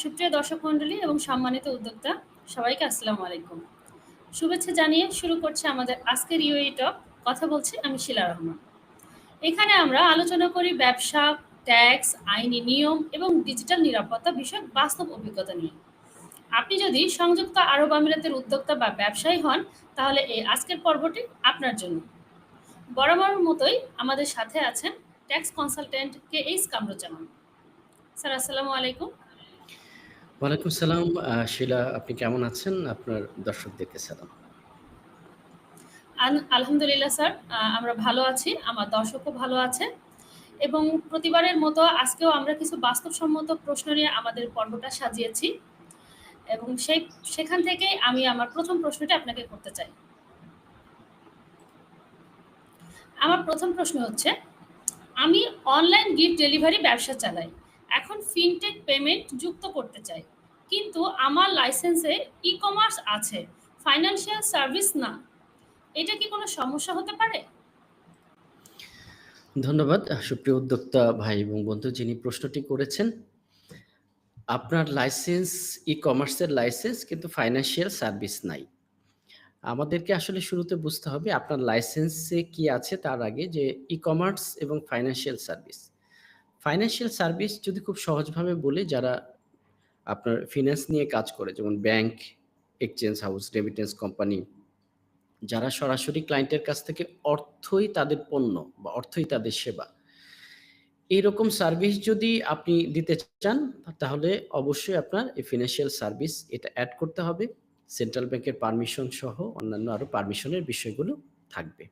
সুপ্রিয় দর্শক মণ্ডলী এবং সম্মানিত উদ্যোক্তা, সবাইকে আসসালামু আলাইকুম। শুভেচ্ছা জানিয়ে শুরু করছে আমাদের আজকের ইউএই টক কথা বলছি আমি শিলা রহমান। এখানে আমরা আলোচনা করি ব্যবসা, ট্যাক্স, আইনি নিয়ম এবং ডিজিটাল নিরাপত্তা বিষয়ক বাস্তব অভিজ্ঞতা নিয়ে। আপনি যদি সংযুক্ত আরব আমিরাতের উদ্যোক্তা বা ব্যবসায়ী হন, তাহলে এই আজকের পর্বটি আপনার জন্য। বরাবর মতোই আমাদের সাথে আছেন tax consultant K H Kamruzzaman. Sir, আসসালামু আলাইকুম। ওয়ালাইকুম সালাম শিলা, আপনি কেমন আছেন? আপনার দর্শকদেরকে সালাম। আলহামদুলিল্লাহ স্যার আমরা ভালো আছি, আমার দর্শকও ভালো আছে। এবং প্রতিবারের মতো আজকেও আমরা কিছু বাস্তবসম্মত প্রশ্ন নিয়ে আমাদের পর্বটা সাজিয়েছি। এবং সেই সেখান থেকে আমি আমার প্রথম প্রশ্নটি আপনাকে করতে চাই। আমার প্রথম প্রশ্ন হচ্ছে, আমি অনলাইন গিফট ডেলিভারি ব্যবসা চালাই। এখন ফিনটেক পেমেন্ট যুক্ত করতে চাই। কিন্তু আমার লাইসেন্সে ই কমার্স আছে ফাইন্যান্সিয়াল সার্ভিস না। এটা কি কোনো সমস্যা হতে পারে? ধন্যবাদ, সুপ্রিয় উদ্যোক্তা ভাই এবং বন্ধু যিনি প্রশ্নটি করেছেন। আপনার লাইসেন্স ই কমার্সের লাইসেন্স কিন্তু ফাইন্যান্সিয়াল সার্ভিস নাই। আমাদেরকে আসলে শুরুতে বুঝতে হবে আপনার লাইসেন্সে কি আছে তার আগে যে ই কমার্স এবং ফাইন্যান্সিয়াল সার্ভিস ফাইন্যান্সিয়াল সার্ভিস যদি খুব সহজভাবে বলি, যারা আপনার ফিনান্স নিয়ে কাজ করে, যেমন bank exchange house remittance company যারা সরাসরি ক্লায়েন্টের কাছ থেকে অর্থই তাদের পণ্য বা অর্থই তাদের সেবা এইরকম সার্ভিস যদি আপনি দিতে চান, তাহলে অবশ্যই আপনার এই ফিনান্সিয়াল সার্ভিস এটা অ্যাড করতে হবে। সেন্ট্রাল ব্যাংকের পারমিশন সহ অন্যান্য আরও পারমিশনের বিষয়গুলো থাকবে।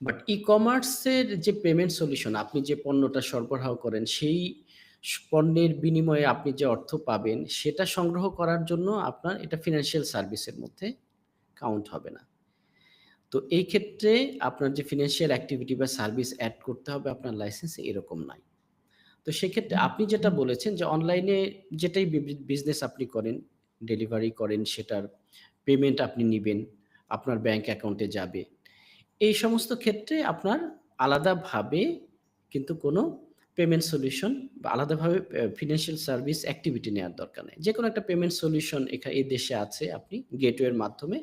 বাট ই কমার্সের যে পেমেন্ট সলিউশন আপনি যে পণ্যটা সরবরাহ করেন, সেই পণ্যের বিনিময়ে আপনি যে অর্থ পাবেন, সেটা সংগ্রহ করার জন্য আপনার এটা ফিনান্সিয়াল সার্ভিসের মধ্যে কাউন্ট হবে না। তো এই ক্ষেত্রে আপনার যে ফিনান্সিয়াল অ্যাক্টিভিটি বা সার্ভিস অ্যাড করতে হবে, আপনার লাইসেন্স এরকম নাই। তো সেক্ষেত্রে আপনি যেটা বলেছেন যে অনলাইনে যেটাই বিজনেস আপনি করেন ডেলিভারি করেন, সেটার পেমেন্ট আপনি নেবেন, আপনার ব্যাংক অ্যাকাউন্টে যাবে। এই সমস্ত ক্ষেত্রে আপনার আলাদাভাবে কিন্তু কোনো পেমেন্ট সলিউশন বা আলাদাভাবে ফিনান্সিয়াল সার্ভিস অ্যাক্টিভিটি নেওয়ার দরকার নেই। যে কোনো একটা পেমেন্ট সলিউশন এখানে এই দেশে আছে, আপনি গেটওয়ের মাধ্যমে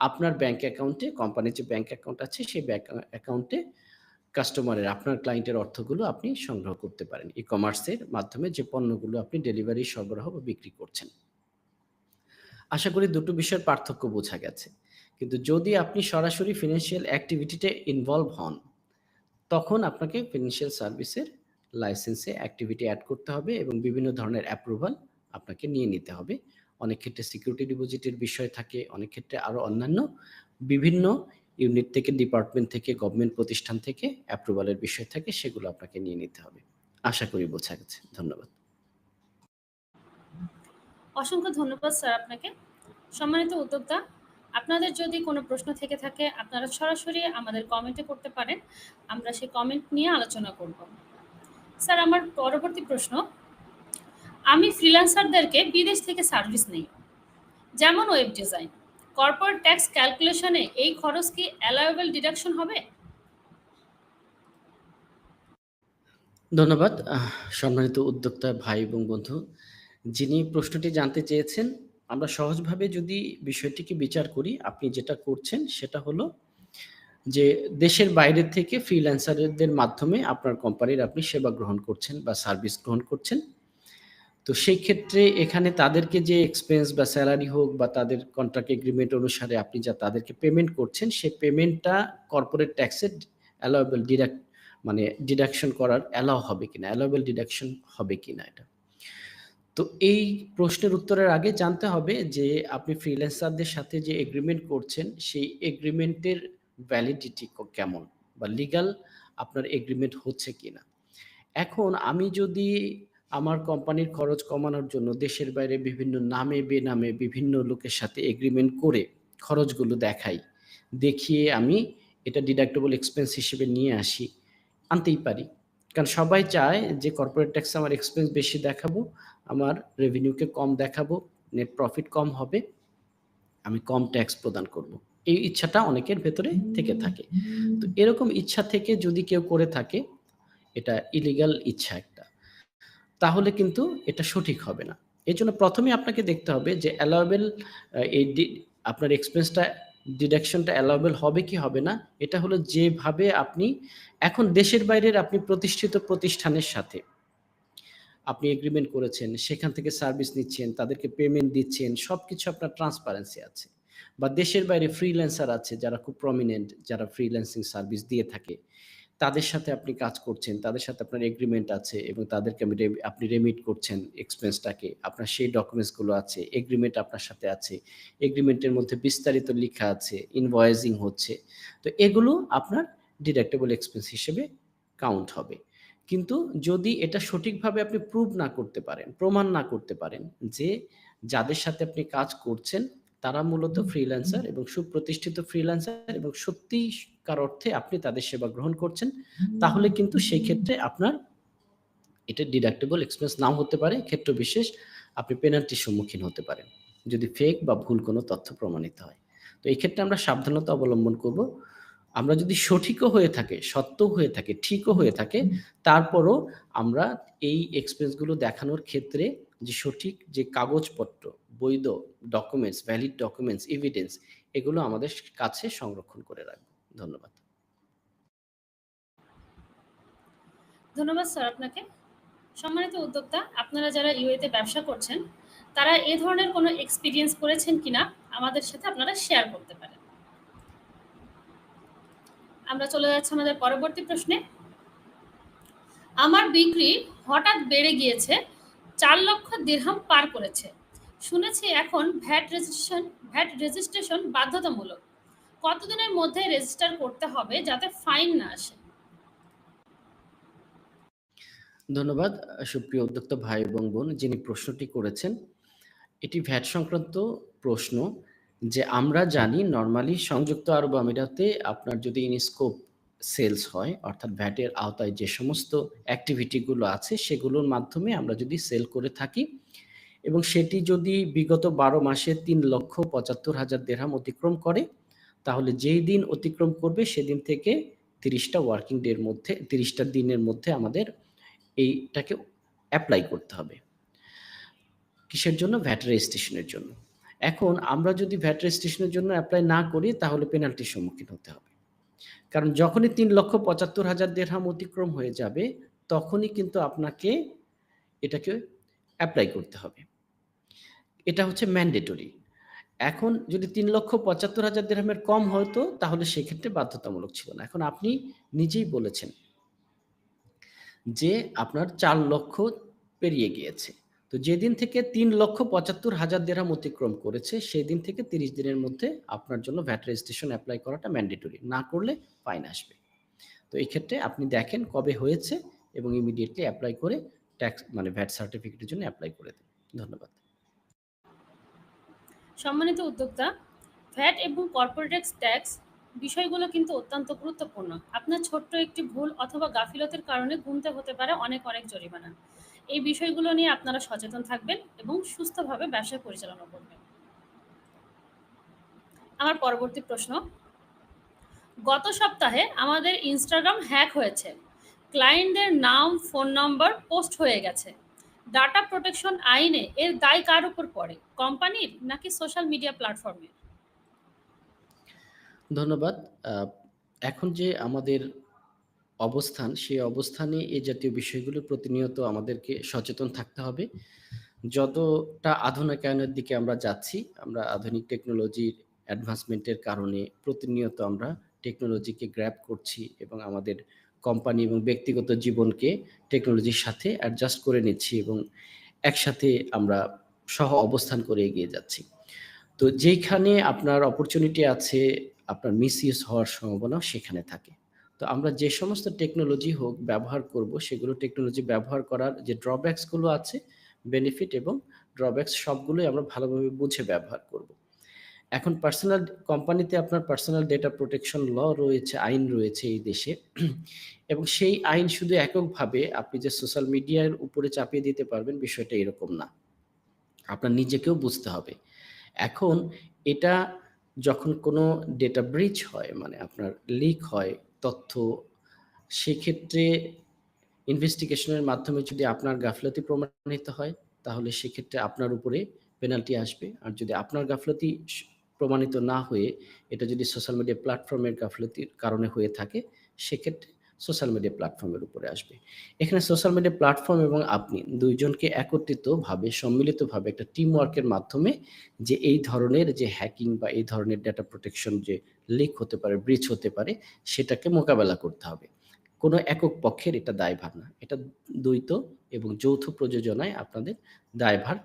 আপনার ব্যাংক অ্যাকাউন্টে কোম্পানির যে ব্যাংক অ্যাকাউন্ট আছে, সেই ব্যাংক অ্যাকাউন্টে কাস্টমারের আপনার ক্লায়েন্টের অর্থগুলো আপনি সংগ্রহ করতে পারেন। ই কমার্সের মাধ্যমে যে পণ্যগুলো আপনি ডেলিভারি সরবরাহ বা বিক্রি করছেন। আশা করি দুটো বিষয়ের পার্থক্য বোঝা গেছে। কিন্তু যদি আপনি সরাসরি ফিনান্সিয়াল অ্যাক্টিভিটিতে ইনভলভ হন, তখন আপনাকে ফিনান্সিয়াল সার্ভিসের লাইসেন্সে অ্যাক্টিভিটি অ্যাড করতে হবে এবং বিভিন্ন ধরনের অ্যাপ্রুভাল আপনাকে নিয়ে নিতে হবে। অনেক ক্ষেত্রে সিকিউরিটি ডিপোজিটের বিষয় থাকে, অনেক ক্ষেত্রে আরও অন্যান্য বিভিন্ন ইউনিট থেকে ডিপার্টমেন্ট থেকে গভর্নমেন্ট প্রতিষ্ঠান থেকে অ্যাপ্রুভালের বিষয় থাকে, সেগুলো আপনাকে নিয়ে নিতে হবে। আশা করি বোঝা গেছে। ধন্যবাদ। অসংখ্য ধন্যবাদ, স্যার, আপনাকে। সম্মানিত উদ্যোক্তা, আপনাদের যদি কোনো প্রশ্ন থেকে থাকে, আপনারা সরাসরি আমাদের কমেন্টে করতে পারেন। আমরা সেই কমেন্ট নিয়ে আলোচনা করব। স্যার, আমার পরবর্তী প্রশ্ন, আমি ফ্রিল্যান্সারদেরকে বিদেশ থেকে সার্ভিস নেই। যেমন ওয়েব ডিজাইন কর্পোরেট ট্যাক্স ক্যালকুলেশনে এই খরচ কি অ্যালাউয়েবল ডিডাকশন হবে? ধন্যবাদ। সম্মানিত উদ্যোক্তা, ভাই এবং বন্ধু যিনি প্রশ্নটি জানতে চেয়েছেন, আমরা সহজভাবে যদি বিষয়টিকে বিচার করি, আপনি যেটা করছেন সেটা হলো যে দেশের বাইরে থেকে ফ্রিল্যান্সারদের মাধ্যমে আপনার কোম্পানির আপনি সেবা গ্রহণ করছেন বা সার্ভিস গ্রহণ করছেন। তো সেই ক্ষেত্রে এখানে তাদেরকে যে এক্সপেন্স বা স্যালারি হোক বা তাদের কন্ট্রাক্ট এগ্রিমেন্ট অনুসারে আপনি যা তাদেরকে পেমেন্ট করছেন, সেই পেমেন্টটা কর্পোরেট ট্যাক্সের অ্যালাউয়েবল ডিডাক্ট মানে ডিডাকশন করার অ্যালাও হবে কিনা অ্যালাউয়েবল ডিডাকশন হবে কিনা এটা। তো এই প্রশ্নের উত্তরের আগে জানতে হবে যে আপনি ফ্রিল্যান্সারদের সাথে যে এগ্রিমেন্ট করছেন, সেই এগ্রিমেন্টের ভ্যালিডিটি কেমন বা লিগ্যাল আপনার এগ্রিমেন্ট হচ্ছে কিনা? এখন আমি যদি আমার কোম্পানির খরচ কমানোর জন্য দেশের বাইরে বিভিন্ন নামে বেনামে বিভিন্ন লোকের সাথে এগ্রিমেন্ট করে খরচগুলো দেখাই, দেখিয়ে আমি এটা ডিডাক্টেবল এক্সপেন্স হিসেবে নিয়ে আসি, আনতেই পারি। কারণ সবাই চায় যে কর্পোরেট ট্যাক্স আমার এক্সপেন্স বেশি দেখাবো আমার রেভিনিউকে কম দেখাবো নেট প্রফিট কম হবে আমি কম ট্যাক্স প্রদান করব। এই ইচ্ছাটা অনেকের ভেতরে থেকে থাকে। তো এরকম ইচ্ছা থেকে যদি কেউ করে থাকে এটা ইলিগাল ইচ্ছা একটা। তাহলে কিন্তু এটা সঠিক হবে না। এজন্য ১ম এই আপনাকে দেখতে হবে যে অ্যালাওয়েবল এই আপনার এক্সপেন্সটা ডিডাকশনটা অ্যালাওয়েবল হবে কি হবে না, এটা হলো যেভাবে আপনি এখন দেশের বাইরের আপনি প্রতিষ্ঠিত প্রতিষ্ঠানের সাথে আপনি এগ্রিমেন্ট করেছেন, সেখান থেকে সার্ভিস নিচ্ছেন, তাদেরকে পেমেন্ট দিচ্ছেন, সব কিছু আপনার ট্রান্সপারেন্সি আছে। বা দেশের বাইরে ফ্রিল্যান্সার আছে যারা খুব প্রমিনেন্ট, যারা ফ্রিল্যান্সিং সার্ভিস দিয়ে থাকে। তাদের সাথে আপনি কাজ করছেন, তাদের সাথে আপনার এগ্রিমেন্ট আছে এবং তাদেরকে আমি আপনি রেমিট করছেন এক্সপেন্সটাকে। আপনার সেই ডকুমেন্টসগুলো আছে, এগ্রিমেন্ট আপনার সাথে আছে। এগ্রিমেন্টের মধ্যে বিস্তারিত লিখা আছে, ইনভয়েসিং হচ্ছে। তো এগুলো আপনার ডিডাক্টেবল এক্সপেন্স হিসেবে কাউন্ট হবে। কিন্তু যদি এটা সঠিকভাবে আপনি প্রুভ না করতে পারেন, প্রমাণ না করতে পারেন যে যাদের সাথে আপনি কাজ করছেন তারা মূলত ফ্রিল্যান্সার এবং সুপ্রতিষ্ঠিত ফ্রিল্যান্সার এবং সত্যি কার অর্থে আপনি তাদের সেবা গ্রহণ করছেন, তাহলে কিন্তু সেই ক্ষেত্রে আপনার এটা ডিডাক্টেবল এক্সপেন্স নাও হতে পারে। ক্ষেত্র বিশেষ আপনি পেনাল্টির সম্মুখীন হতে পারেন। যদি ফেক বা ভুল কোনো তথ্য প্রমাণিত হয়। তো এই ক্ষেত্রে আমরা সাবধানতা অবলম্বন করব। আমরা যদি সঠিকও হয়ে থাকে, সত্য হয়ে থাকে, ঠিকও হয়ে থাকে, তারপরও আমরা এই এক্সপেন্সগুলো দেখানোর ক্ষেত্রে যে সঠিক যে কাগজপত্র, বৈধ ডকুমেন্টস, ভ্যালিড ডকুমেন্টস, এভিডেন্স এগুলো আমাদের কাছে সংরক্ষণ করে রাখব। ধন্যবাদ। ধন্যবাদ স্যার আপনাকে। সম্মানিত উদ্যোক্তা, আপনারা যারা UAE তে ব্যবসা করছেন, তারা এ ধরনের কোনো এক্সপিরিয়েন্স করেছেন কিনা আমাদের সাথে আপনারা শেয়ার করতে পারেন। আমরা চলে যাচ্ছি আমাদের পরবর্তী প্রশ্নে। আমার বিক্রি হঠাৎ বেড়ে গিয়েছে, চার লক্ষ দিরহাম পার করেছে। শুনেছি এখন ভ্যাট রেজিস্ট্রেশন ভ্যাট রেজিস্ট্রেশন বাধ্যতামূলক। কতদিনের মধ্যে রেজিস্টার করতে হবে যাতে ফাইন না আসে? ধন্যবাদ, সুপ্রিয় উদ্যোক্তা ভাই এবং বোন যিনি প্রশ্নটি করেছেন। এটি ভ্যাট সংক্রান্ত প্রশ্ন যে আমরা জানি নরমালি সংযুক্ত আরব আমিরাতে আপনার যদি ইনস্কোপ সেলস হয় অর্থাৎ ভ্যাটের আওতায় যে সমস্ত অ্যাক্টিভিটিগুলো আছে সেগুলোর মাধ্যমে আমরা যদি সেল করে থাকি এবং সেটি যদি বিগত ১২ মাসে ৩,৭৫,০০০ দিরহাম অতিক্রম করে, তাহলে যেই দিন অতিক্রম করবে সেদিন থেকে তিরিশটা ওয়ার্কিং ডের মধ্যে তিরিশটা দিনের মধ্যে আমাদের এইটাকে অ্যাপ্লাই করতে হবে। কিসের জন্য? ভ্যাট রেজিস্ট্রেশনের জন্য। এখন আমরা যদি ভ্যাট রেজিস্ট্রেশনের জন্য অ্যাপ্লাই না করি তাহলে পেনাল্টির সম্মুখীন হতে হবে। কারণ যখনই ৩,৭৫,০০০ দিরহাম অতিক্রম হয়ে যাবে, তখনই কিন্তু আপনাকে এটাকে অ্যাপ্লাই করতে হবে। এটা হচ্ছে ম্যান্ডেটরি। এখন যদি ৩,৭৫,০০০ দিরহামের কম হতো তাহলে সেক্ষেত্রে বাধ্যতামূলক ছিল না। এখন আপনি নিজেই বলেছেন যে আপনার চার লক্ষ পেরিয়ে গিয়েছে। তো যেদিন থেকে ৩,৭৫,০০০ দিরহাম অতিক্রম করেছে সেদিন থেকে ৩০ দিনের মধ্যে আপনার জন্য ভ্যাট রেজিস্ট্রেশন অ্যাপ্লাই করাটা ম্যান্ডেটরি। না করলে ফাইন আসবে। তো এই ক্ষেত্রে আপনি দেখেন কবে হয়েছে এবং ইমিডিয়েটলি এপ্লাই করে ট্যাক্স মানে ভ্যাট সার্টিফিকেটের জন্য অ্যাপ্লাই করে দিন। ধন্যবাদ। সম্মানিত উদ্যোক্তা, ভ্যাট এবং কর্পোরেট ট্যাক্স বিষয়গুলো কিন্তু অত্যন্ত গুরুত্বপূর্ণ। আপনার ছোট্ট একটি ভুল অথবা গাফিলতির কারণে গুনতে হতে পারে অনেক, অনেক জরিমানা। এই বিষয়গুলো নিয়ে আপনারা সচেতন থাকবেন এবং সুস্থভাবে ব্যবসা পরিচালনা করবেন। আমার পরবর্তী প্রশ্ন। গত সপ্তাহে আমাদের ইনস্টাগ্রাম হ্যাক হয়েছে। ক্লায়েন্টদের নাম, ফোন নম্বর পোস্ট হয়ে গেছে। ডাটা প্রোটেকশন আইনে এর দায় কার উপর পড়ে? কোম্পানির নাকি সোশ্যাল মিডিয়া প্ল্যাটফর্মের? ধন্যবাদ। এখন যে আমাদের অবস্থান, সেই অবস্থানে এ জাতীয় বিষয়গুলো প্রতিনিয়ত আমাদেরকে সচেতন থাকতে হবে। যতটা আধুনিকায়নের দিকে আমরা যাচ্ছি, আমরা আধুনিক টেকনোলজির অ্যাডভান্সমেন্টের কারণে প্রতিনিয়ত আমরা টেকনোলজিকে গ্র্যাপ করছি এবং আমাদের কোম্পানি এবং ব্যক্তিগত জীবনকে টেকনোলজির সাথে অ্যাডজাস্ট করে নিচ্ছি এবং একসাথে আমরা সহ অবস্থান করে এগিয়ে যাচ্ছি। তো যেইখানে আপনার অপরচুনিটি আছে, আপনার মিসইউজ হওয়ার সম্ভাবনা সেখানে থাকে। তো আমরা যে সমস্ত টেকনোলজি হোক ব্যবহার করব, সেগুলো টেকনোলজি ব্যবহার করার যে ড্রব্যাকসগুলো আছে, বেনিফিট এবং ড্রব্যাকস সবগুলোই আমরা ভালোভাবে বুঝে ব্যবহার করব। এখন পার্সোনাল কোম্পানিতে আপনার পার্সোনাল ডেটা প্রোটেকশন ল রয়েছে, আইন রয়েছে এই দেশে এবং সেই আইন শুধু এককভাবে আপনি যে সোশ্যাল মিডিয়ার উপরে চাপিয়ে দিতে পারবেন বিষয়টা এরকম না। আপনার নিজেকেও বুঝতে হবে। এখন এটা যখন কোনো ডেটা ব্রিচ হয় মানে আপনার লিক হয় তথ্য, সেক্ষেত্রে ইনভেস্টিগেশনের মাধ্যমে যদি আপনার গাফলতি প্রমাণিত হয় তাহলে সেক্ষেত্রে আপনার উপরে পেনাল্টি আসবে। আর যদি আপনার গাফলতি প্রমাণিত না হয়ে এটা যদি সোশ্যাল মিডিয়া প্ল্যাটফর্মের গাফলতির কারণে হয়ে থাকে সেক্ষেত্রে সোশ্যাল মিডিয়া প্ল্যাটফর্মের উপরে আসবে। এখানে সোশ্যাল মিডিয়া প্ল্যাটফর্ম এবং আপনি দুইজনকে একত্রিতভাবে সম্মিলিতভাবে একটা টিম ওয়ার্কের মাধ্যমে যে এই ধরনের যে হ্যাকিং বা এই ধরনের ডেটা প্রোটেকশন যে লিক হতে পারে, ব্রিচ হতে পারে সেটাকে মোকাবেলা করতে হবে। কোনো একক পক্ষের এটা দায়ভার না। এটা দ্বৈত এবং যৌথ প্রযোজনায় আপনাদের দায়ভার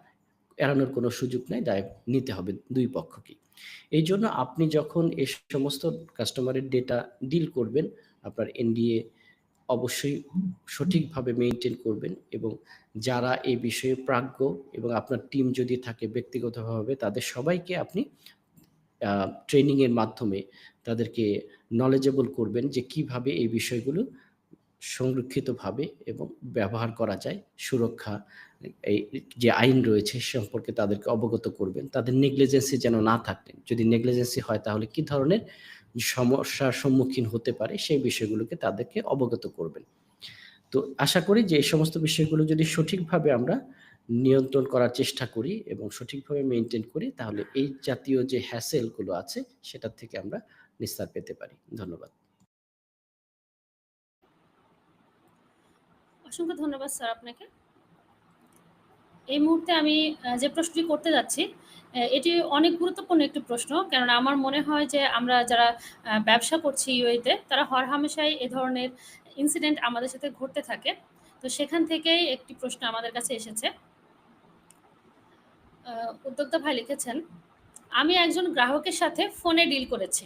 এড়ানোর কোনো সুযোগ নাই। দায় নিতে হবে ২ পক্ষকেই। এইজন্য আপনি যখন এ সমস্ত কাস্টমারের ডেটা ডিল করবেন, আপনার এনডিএ অবশ্যই সঠিকভাবে মেনটেন করবেন এবং যারা এই বিষয়ে প্রাজ্ঞ এবং আপনার টিম যদি থাকে ব্যক্তিগতভাবে, তাদের সবাইকে আপনি ট্রেনিংয়ের মাধ্যমে তাদেরকে নলেজেবল করবেন যে কীভাবে এই বিষয়গুলো সংরক্ষিতভাবে এবং ব্যবহার করা যায়। সুরক্ষা, এই যে আইন রয়েছে সে সম্পর্কে তাদেরকে অবগত করবেন। তাদের নেগলিজেন্সি যেন না থাকে। যদি নেগলিজেন্সি হয় তাহলে কি ধরনের সমস্যার সম্মুখীন হতে পারে, সেই বিষয়গুলোকে তাদেরকে অবগত করবেন। তো আশা করি যে এই সমস্ত বিষয়গুলো যদি সঠিকভাবে আমরা নিয়ন্ত্রণ করার চেষ্টা করি এবং সঠিকভাবে মেনটেন করি, তাহলে এই জাতীয় যে হ্যাসেলগুলো আছে, সেটার থেকে আমরা নিস্তার পেতে পারি। ধন্যবাদ। অসংখ্য ধন্যবাদ স্যার আপনাকে। এই মুহূর্তে আমি যে প্রশ্নটি করতে যাচ্ছি, এটি অনেক গুরুত্বপূর্ণ একটি প্রশ্ন। কেননা আমার মনে হয় যে আমরা যারা ব্যবসা করছি UAE তে তারা হরহামেশাই এ ধরনের ইনসিডেন্ট আমাদের সাথে ঘটতে থাকে। তো সেখান থেকেই একটি প্রশ্ন আমাদের কাছে এসেছে। উদ্যোক্তা ভাই লিখেছেন, "আমি একজন গ্রাহকের সাথে ফোনে ডিল করেছি।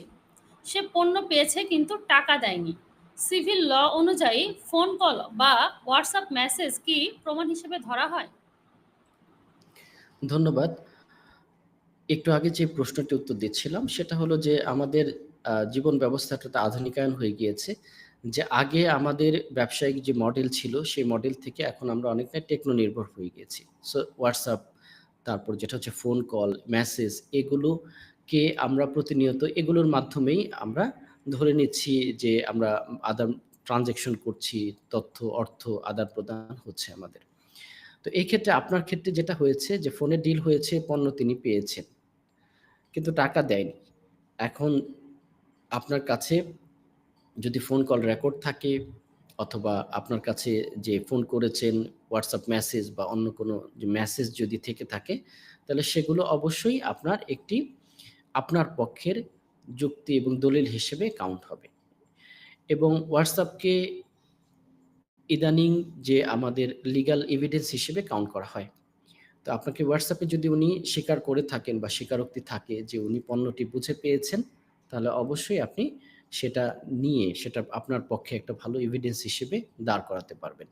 সে পণ্য পেয়েছে কিন্তু টাকা দেয়নি। সিভিল ল অনুযায়ী ফোন কল বা হোয়াটসঅ্যাপ মেসেজ কি প্রমাণ হিসেবে ধরা হয়?" ধন্যবাদ। একটু আগে যে প্রশ্নটির উত্তর দিচ্ছিলাম সেটা হলো যে আমাদের জীবন ব্যবস্থাটা আধুনিকায়ন হয়ে গিয়েছে। যে আগে আমাদের ব্যবসায়িক যে মডেল ছিল সেই মডেল থেকে এখন আমরা অনেকটাই টেকনো নির্ভর হয়ে গিয়েছি। সো হোয়াটসঅ্যাপ তারপর যেটা হচ্ছে ফোন কল, মেসেজ এগুলোকে আমরা প্রতিনিয়ত এগুলোর মাধ্যমেই আমরা ধরে নিচ্ছি যে আমরা আদান ট্রান্সেকশন করছি, তথ্য, অর্থ আদান-প্রদান হচ্ছে আমাদের। তো এই ক্ষেত্রে আপনার ক্ষেত্রে যেটা হয়েছে যে ফোনে ডিল হয়েছে, পণ্য তিনি পেয়েছেন। কিন্তু টাকা দেয়নি। এখন আপনার কাছে যদি ফোন কল রেকর্ড থাকে অথবা আপনার কাছে যে ফোন করেছেন হোয়াটসঅ্যাপ মেসেজ বা অন্য কোনো যে মেসেজ যদি থেকে থাকে তাহলে সেগুলো অবশ্যই আপনার একটি আপনার পক্ষের যুক্তি এবং দলিল হিসেবে কাউন্ট হবে। এবং WhatsApp কে ইদানিং যে আমাদের লিগ্যাল এভিডেন্স হিসেবে কাউন্ট করা হয়। তো আপনাকে হোয়াটসঅ্যাপে যদি উনি স্বীকার করে থাকেন বা স্বীকারোক্তি থাকে যে উনি পণ্যটি বুঝে পেয়েছেন, তাহলে অবশ্যই আপনি সেটা নিয়ে সেটা আপনার পক্ষে একটা ভালো এভিডেন্স হিসেবে দাঁড় করাতে পারবেন।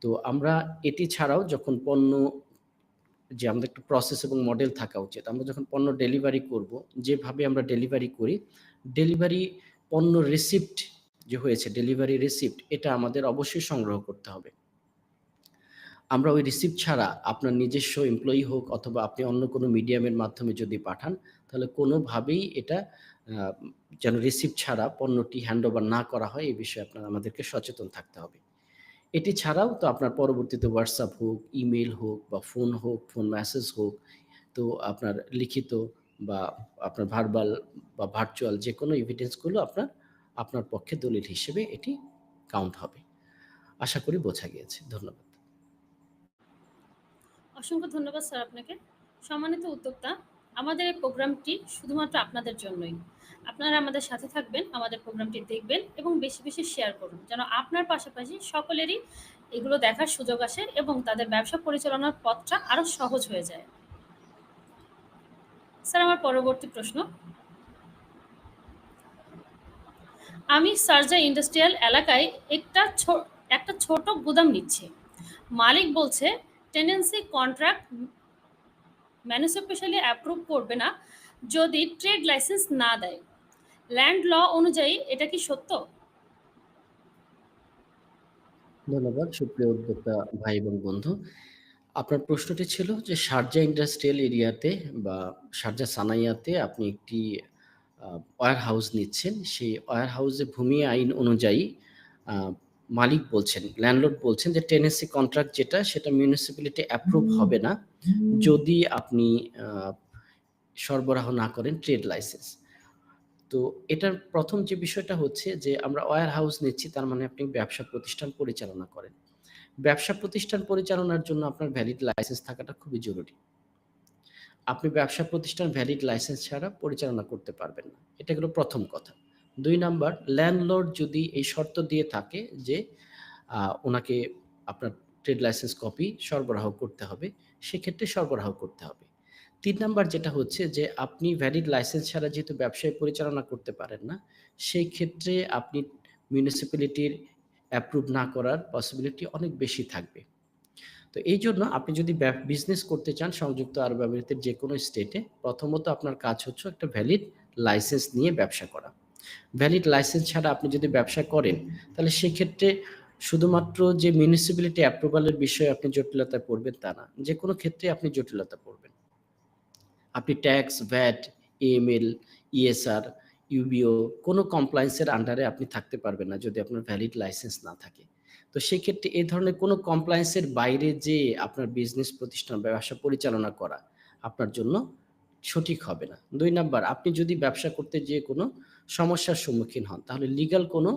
তো আমরা এটি ছাড়াও যখন পণ্য যে আমাদের একটা প্রসেস এবং মডেল থাকা উচিত। আমরা যখন পণ্য ডেলিভারি করব, যেভাবে আমরা ডেলিভারি করি, ডেলিভারি পণ্য রিসিপ্ট যে হয়েছে ডেলিভারি রিসিপ্ট এটা আমাদের অবশ্যই সংগ্রহ করতে হবে। আমরা ওই রিসিপ্ট ছাড়া আপনার নিজস্ব এমপ্লয়ি হোক অথবা আপনি অন্য কোনো মিডিয়ামের মাধ্যমে যদি পাঠান, তাহলে কোনোভাবেই এটা যেন রিসিপ্ট ছাড়া পণ্যটি হ্যান্ডওভার না করা হয় এই বিষয়ে আপনার আমাদেরকে সচেতন থাকতে হবে। এটি ছাড়াও তো আপনার পরবর্তীতে হোয়াটসঅ্যাপ হোক, ইমেইল হোক বা ফোন হোক, ফোন মেসেজ হোক, তো আপনার লিখিত বা আপনার ভার্বাল বা ভার্চুয়াল যে কোনো গুলো আপনার, আপনার পক্ষে দলিল হিসেবে এটি কাউন্ট হবে। আশা করি বোঝা গিয়েছে। ধন্যবাদ। অসংখ্য ধন্যবাদ স্যার আপনাকে। সম্মানিত উদ্যোক্তা, আমাদের এই প্রোগ্রামটি শুধুমাত্র আপনাদের জন্যই। আপনারা আমাদের সাথে থাকবেন, আমাদের প্রোগ্রামটি দেখবেন এবং বেশি, বেশি শেয়ার করুন। যেন আপনার পাশাপাশি সকলেরই এগুলো দেখার সুযোগ আসে এবং তাদের ব্যবসা পরিচালনার পথটা আরও সহজ হয়ে যায়। স্যার আমার পরবর্তী প্রশ্ন। আমি শারজাহ ইন্ডাস্ট্রিয়াল এলাকায় একটা একটা ছোট গুদাম নিচ্ছি। মালিক বলছে টেনেন্সি কন্ট্রাক্ট মিউনিসিপ্যালি অ্যাপ্রুভ করবে না যদি ট্রেড লাইসেন্স না দেয়। ল্যান্ড ল অনুযায়ী এটা কি সত্য? ধন্যবাদ, সুপ্রিয় উদ্যোক্তা ভাই এবং বন্ধু। আপনার প্রশ্নটি ছিল যে সার্জা ইন্ডাস্ট্রিয়াল এরিয়াতে বা শারজাহ সানাইয়াতে আপনি একটি আ ওয়্যার হাউস নিচ্ছেন। সেই ওয়্যার হাউসে ভূমি আইন অনুযায়ী মালিক বলছেন, ল্যান্ডলর্ড বলছেন যে টেনেসি কন্ট্রাক্ট যেটা সেটা মিউনিসিপ্যালিটি অ্যাপ্রুভ হবে না যদি আপনি সরবরাহ না করেন ট্রেড লাইসেন্স। তো এটার প্রথম যে বিষয়টা হচ্ছে যে আমরা ওয়্যার হাউস নিচ্ছি তার মানে আপনি ব্যবসা প্রতিষ্ঠান পরিচালনা করেন। ব্যবসা প্রতিষ্ঠান পরিচালনার জন্য আপনার ভ্যালিড লাইসেন্স থাকাটা খুবই জরুরি। আপনি ব্যবসা প্রতিষ্ঠান ভ্যালিড লাইসেন্স ছাড়া পরিচালনা করতে পারবেন না। এটা গেল প্রথম কথা। দুই নাম্বার ল্যান্ডলর্ড যদি এই শর্ত দিয়ে থাকে যে ওনাকে আপনার ট্রেড লাইসেন্স কপি সরবরাহ করতে হবে, সেক্ষেত্রে সরবরাহ করতে হবে। তিন নাম্বার যেটা হচ্ছে যে আপনি ভ্যালিড লাইসেন্স ছাড়া যেহেতু ব্যবসায় পরিচালনা করতে পারেন না, সেই ক্ষেত্রে আপনি মিউনিসিপ্যালিটির অ্যাপ্রুভ না করার পসিবিলিটি অনেক বেশি থাকবে। তো এই জন্য আপনি যদি বিজনেস করতে চান সংযুক্ত আরব আমিরাতের যে কোনো স্টেটে, প্রথমত আপনার কাজ হচ্ছে একটা ভ্যালিড লাইসেন্স নিয়ে ব্যবসা করা। ভ্যালিড লাইসেন্স ছাড়া আপনি যদি ব্যবসা করেন, তাহলে সেক্ষেত্রে শুধুমাত্র যে মিউনিসিপ্যালিটি অ্যাপ্রুভাল এর বিষয়ে আপনি জটিলতায় পড়বেন তা না। যে কোনো ক্ষেত্রে আপনি জটিলতা পড়বেন। আপনি tax, VAT, AML, ESR, UBO কোনো কমপ্লায়েন্স এর আন্ডারে আপনি থাকতে পারবেন না যদি আপনার ভ্যালিড লাইসেন্স না থাকে। তো সেক্ষেত্রে এ ধরনের কোনো কমপ্লায়েন্স এর বাইরে যেয়ে আপনার বিজনেস প্রতিষ্ঠান ব্যবসা পরিচালনা করা আপনার জন্য সঠিক হবে না। দুই নাম্বার আপনি যদি ব্যবসা করতে যেয়ে কোনো সমস্যার সম্মুখীন হন, তাহলে লিগাল কোনো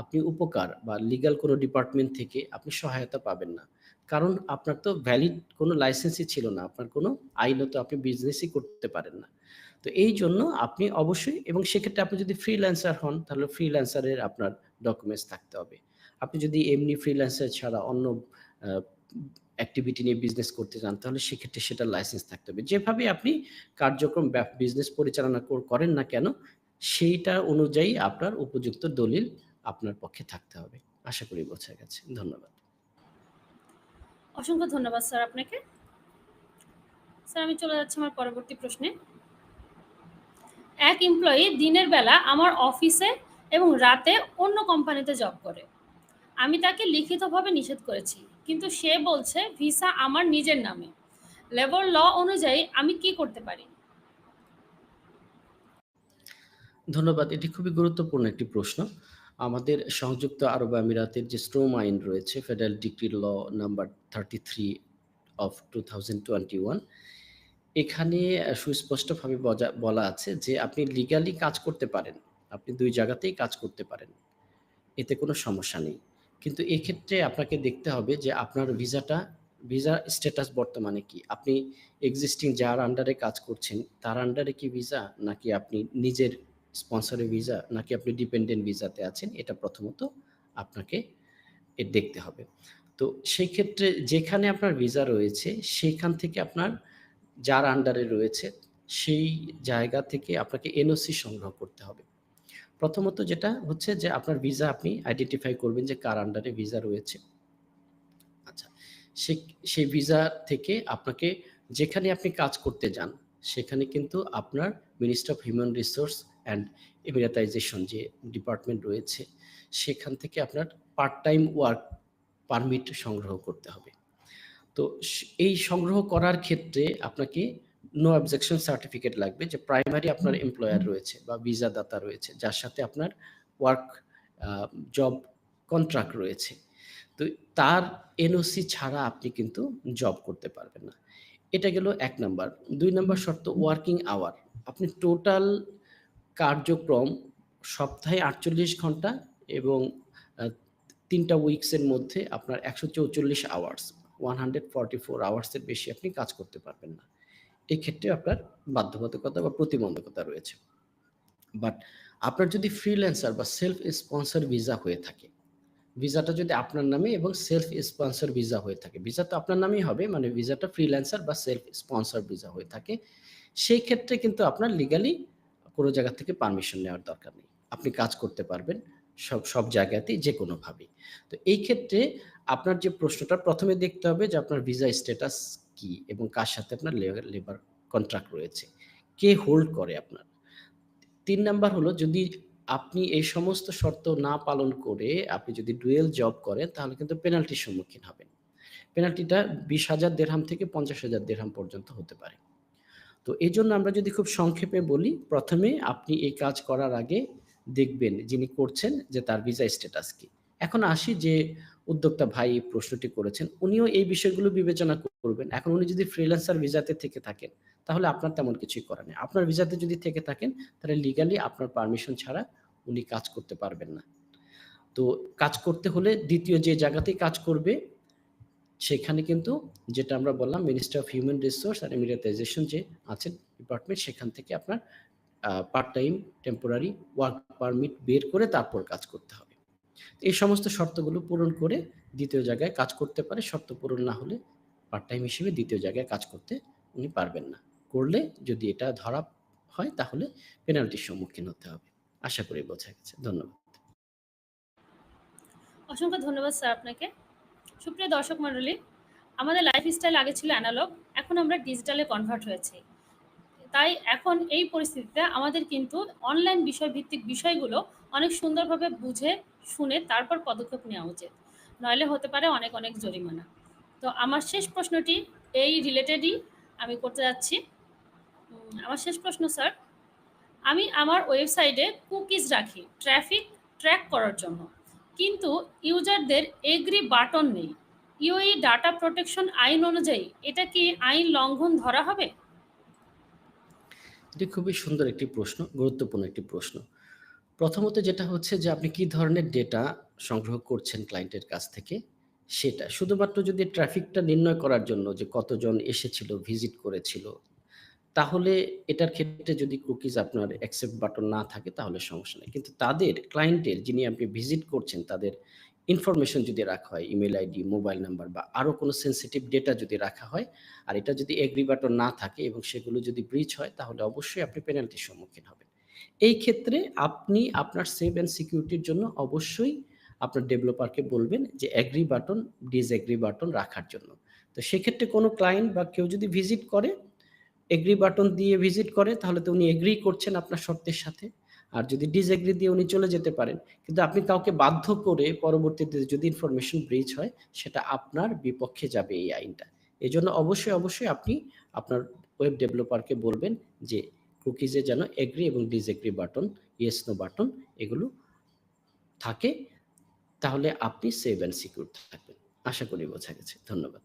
আপনি উপকার বা লিগাল কোনো ডিপার্টমেন্ট থেকে আপনি সহায়তা পাবেন না। কারণ আপনার তো ভ্যালিড কোনো লাইসেন্সই ছিল না। আপনার কোনো আইনত আপনি বিজনেসই করতে পারেন না। তো এই জন্য আপনি অবশ্যই এবং সেক্ষেত্রে আপনি যদি ফ্রিল্যান্সার হন, তাহলে ফ্রিল্যান্সার এর আপনার ডকুমেন্টস থাকতে হবে। আপনি যদি এমনি ফ্রিল্যান্সার ছাড়া অন্য অ্যাক্টিভিটি নিয়ে বিজনেস করতে চান, তাহলে সেক্ষেত্রে সেটার লাইসেন্স থাকতে হবে। যেভাবে আপনি কার্যক্রম বিজনেস পরিচালনা কর করেন না কেন, সেইটা অনুযায়ী আপনার উপযুক্ত দলিল আপনার পক্ষে থাকতে হবে। আশা করি বোঝা গেছে। ধন্যবাদ। অসংখ্য ধন্যবাদ স্যার আপনাকে। স্যার আমি চলে যাচ্ছি আমার পরবর্তী প্রশ্নে। এক এমপ্লয়ি দিনের বেলা আমার অফিসে এবং রাতে অন্য কোম্পানিতে জব করে। আমি তাকে লিখিতভাবে নিষেধ করেছি। কিন্তু সে বলছে, ভিসা আমার নিজের নামে। লেবার ল অনুযায়ী আমি কি করতে পারি? ধন্যবাদ। এটি খুবই গুরুত্বপূর্ণ একটি প্রশ্ন। আমাদের সংযুক্ত আরব আমিরাতের যে শ্রম আইন রয়েছে federal decree law number 33 of 2021 এখানে সুস্পষ্টভাবে বলা আছে যে আপনি লিগ্যালি কাজ করতে পারেন। আপনি দুই জায়গাতেই কাজ করতে পারেন। এতে কোনো সমস্যা নেই। কিন্তু এক্ষেত্রে আপনাকে দেখতে হবে যে আপনার ভিসাটা, ভিসা স্ট্যাটাস বর্তমানে কি? আপনি এক্সিস্টিং যার আন্ডারে কাজ করছেন, তার আন্ডারে কি ভিসা? নাকি আপনি নিজের স্পন্সরে ভিসা? নাকি আপনি ডিপেন্ডেন্ট ভিসাতে আছেন? এটা প্রথমত আপনাকে এ দেখতে হবে। তো সেই ক্ষেত্রে যেখানে আপনার ভিসা রয়েছে, সেখান থেকে আপনার যার আন্ডারে রয়েছে, সেই জায়গা থেকে আপনাকে এনওসি সংগ্রহ করতে হবে। প্রথমত যেটা হচ্ছে যে আপনার ভিসা আপনি আইডেন্টিফাই করবেন যে কার আন্ডারে ভিসা রয়েছে। আচ্ছা। সে সেই ভিসা থেকে আপনাকে যেখানে আপনি কাজ করতে যান, সেখানে কিন্তু আপনার ministry of human resource and Emiratisation যে ডিপার্টমেন্ট রয়েছে, সেখান থেকে আপনার পার্ট টাইম ওয়ার্ক পারমিট সংগ্রহ করতে হবে। তো এই সংগ্রহ করার ক্ষেত্রে আপনাকে নো অবজেকশন সার্টিফিকেট লাগবে যে প্রাইমারি আপনার এমপ্লয়ার রয়েছে বা ভিসা দাতা রয়েছে, যার সাথে আপনার ওয়ার্ক জব কন্ট্রাক্ট রয়েছে। তো তার এনওসি ছাড়া আপনি কিন্তু জব করতে পারবেন না। এটা গেল এক নাম্বার। দুই নাম্বার শর্ত ওয়ার্কিং আওয়ার। আপনি টোটাল কার্যক্রম সপ্তাহে ৪৮ ঘণ্টা এবং তিনটা ৩ টা উইকস এর মধ্যে আপনার ১৪৪ আওয়ার্স 144 আওয়ার্স এর বেশি আপনি কাজ করতে পারবেন না। এক্ষেত্রে আপনার বাধ্যবাধকতা বা প্রতিবন্ধকতা রয়েছে। বাট আপনার যদি ফ্রিল্যান্সার বা সেলফ স্পন্সর ভিসা হয়ে থাকে, ভিসাটা যদি আপনার নামে এবং সেলফ স্পন্সর ভিসা হয়ে থাকে, ভিসা তো আপনার নামেই হবে মানে ভিসাটা ফ্রিল্যান্সার বা সেলফ স্পন্সর ভিসা হয়ে থাকে, সেই ক্ষেত্রে কিন্তু আপনার লিগালি কোনো জায়গা থেকে পারমিশন নেওয়ার দরকার নেই। আপনি কাজ করতে পারবেন সব সব জায়গাতেই যেকোনোভাবেই। তো এই ক্ষেত্রে আপনার যে প্রশ্নটা প্রথমে দেখতে হবে যে আপনার ভিসা স্ট্যাটাস কি এবং কার সাথে আপনার লেবার কন্ট্রাক্ট রয়েছে। কে হোল্ড করে আপনার? তিন নাম্বার হলো যদি আপনি এই সমস্ত শর্ত না পালন করে আপনি যদি ডুয়েল জব করেন তাহলে কিন্তু পেনাল্টির সম্মুখীন হবেন। পেনাল্টিটা বিশ হাজার দেড়হাম থেকে পঞ্চাশ হাজার দেড়হাম পর্যন্ত হতে পারে। তো এই জন্য আমরা যদি খুব সংক্ষেপে বলি, প্রথমে আপনি এই কাজ করার আগে দেখবেন যিনি করছেন যে তার ভিসা স্ট্যাটাস কি। এখন আসি যে উদ্যোক্তা ভাই এই প্রশ্নটি করেছেন, উনিও এই বিষয়গুলো বিবেচনা করবেন। এখন উনি যদি ফ্রিল্যান্সার ভিসাতে থেকে থাকেন, তাহলে আপনার তেমন কিছুই করার নেই। আপনার ভিসাতে যদি থেকে থাকেন, তাহলে লিগালি আপনার পারমিশন ছাড়া উনি কাজ করতে পারবেন না। তো কাজ করতে হলে দ্বিতীয় যে জায়গাতেই কাজ করবে, সেখানে কিন্তু যেটা আমরা বললাম মিনিস্ট্রি অফ হিউম্যান রিসোর্স আর এমিরেটাইজেশন যে আছে ডিপার্টমেন্ট সেখান থেকে আপনার part time, temporary work permit বের করে তারপর কাজ করতে হবে। এই সমস্ত শর্তগুলো পূরণ করে দ্বিতীয় জায়গায় কাজ করতে পারে। শর্ত পূরণ না হলে পার্ট টাইম হিসেবে দ্বিতীয় জায়গায় কাজ করতে উনি পারবেন না। করলে যদি এটা ধরা হয় তাহলে পেনাল্টির সম্মুখীন হতে হবে। আশা করি বোঝা গেছে। ধন্যবাদ। অসংখ্য ধন্যবাদ স্যার আপনাকে। সুপ্রিয় দর্শক মণ্ডলী, আমাদের লাইফস্টাইল আগে ছিল অ্যানালগ, এখন আমরা ডিজিটালে কনভার্ট হয়েছি। তাই এখন এই পরিস্থিতিতে আমাদের কিন্তু অনলাইন বিষয়ভিত্তিক বিষয়গুলো অনেক সুন্দরভাবে বুঝে, শুনে তারপর পদক্ষেপ নেওয়া উচিত। নইলে হতে পারে অনেক, অনেক জরিমানা। তো আমার শেষ প্রশ্নটি এই রিলেটেডই আমি করতে যাচ্ছি। আমার শেষ প্রশ্ন স্যার, আমি আমার ওয়েবসাইটে কুকিজ রাখি ট্রাফিক ট্র্যাক করার জন্য। কিন্তু ইউজারদের এগ্রি বাটন নেই। ইউএই ডাটা প্রোটেকশন আইন অনুযায়ী এটা কি আইন লঙ্ঘন ধরা হবে? এটি খুবই সুন্দর একটি প্রশ্ন, গুরুত্বপূর্ণ একটি প্রশ্ন। প্রথমত যেটা হচ্ছে যে আপনি কি ধরনের ডেটা সংগ্রহ করছেন ক্লায়েন্টের কাছ থেকে সেটা। শুধুমাত্র যদি ট্রাফিকটা নির্ণয় করার জন্য যে কতজন এসেছিল, ভিজিট করেছিল, তাহলে এটার ক্ষেত্রে যদি কুকিজ আপনার অ্যাকসেপ্ট বাটন না থাকে তাহলে সমস্যা নেই। কিন্তু তাদের ক্লায়েন্টের যিনি আপনি ভিজিট করছেন তাদের ইনফরমেশন যদি রাখা হয়, ইমেল আইডি, মোবাইল নাম্বার বা আরও কোনো সেন্সিটিভ ডেটা যদি রাখা হয়, আর এটা যদি এগ্রি বাটন না থাকে এবং সেগুলো যদি ব্রিচ হয় তাহলে অবশ্যই আপনি পেনাল্টির সম্মুখীন হবেন। এই ক্ষেত্রে আপনি আপনার সেভ অ্যান্ড সিকিউরিটির জন্য অবশ্যই আপনার ডেভেলপারকে বলবেন যে এগ্রি বাটন, ডিসএগ্রি বাটন রাখার জন্য। তো সেক্ষেত্রে কোনো ক্লায়েন্ট বা কেউ যদি ভিজিট করে, এগ্রি বাটন দিয়ে ভিজিট করে তাহলে তো উনি এগ্রি করছেন আপনার শর্তের সাথে। আর যদি ডিসএগ্রি দিয়ে উনি চলে যেতে পারেন। কিন্তু আপনি কাউকে বাধ্য করে পরবর্তীতে যদি ইনফরমেশন ব্রিজ হয় সেটা আপনার বিপক্ষে যাবে এই আইনটা। এজন্য অবশ্যই, অবশ্যই আপনি আপনার ওয়েব ডেভেলপারকে বলবেন যে কুকিজে যেন এগ্রি এবং disagree button, yes no button এগুলো থাকে। তাহলে আপনি সেভ অ্যান্ড সিকিউর থাকবেন। আশা করি বোঝা গেছে। ধন্যবাদ।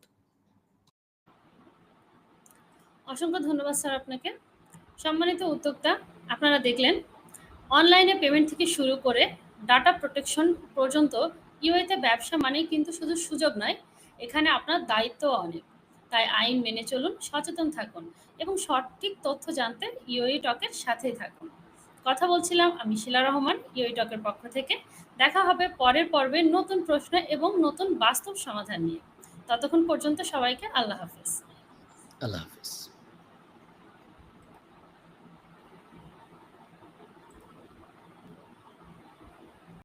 অসংখ্য ধন্যবাদ স্যার আপনাকে। সম্মানিত উদ্যোক্তা, আপনারা দেখলেন অনলাইনে পেমেন্ট থেকে শুরু করে ডাটা প্রোটেকশন পর্যন্ত ইউএতে ব্যবসা মানেই কিন্তু শুধু সুযোগ নয়, এখানে আপনার দায়িত্ব অনেক। তাই আইন মেনে চলুন, সচেতন থাকুন এবং সঠিক তথ্য জানতে ইউই টকের সাথেই থাকুন। কথা বলছিলাম আমি শিলা রহমান ইউই টকের পক্ষ থেকে। দেখা হবে পরের পর্বে নতুন প্রশ্ন এবং নতুন বাস্তব সমাধান নিয়ে। ততক্ষণ পর্যন্ত সবাইকে আল্লাহ হাফেজ। আল্লাহ হাফেজ।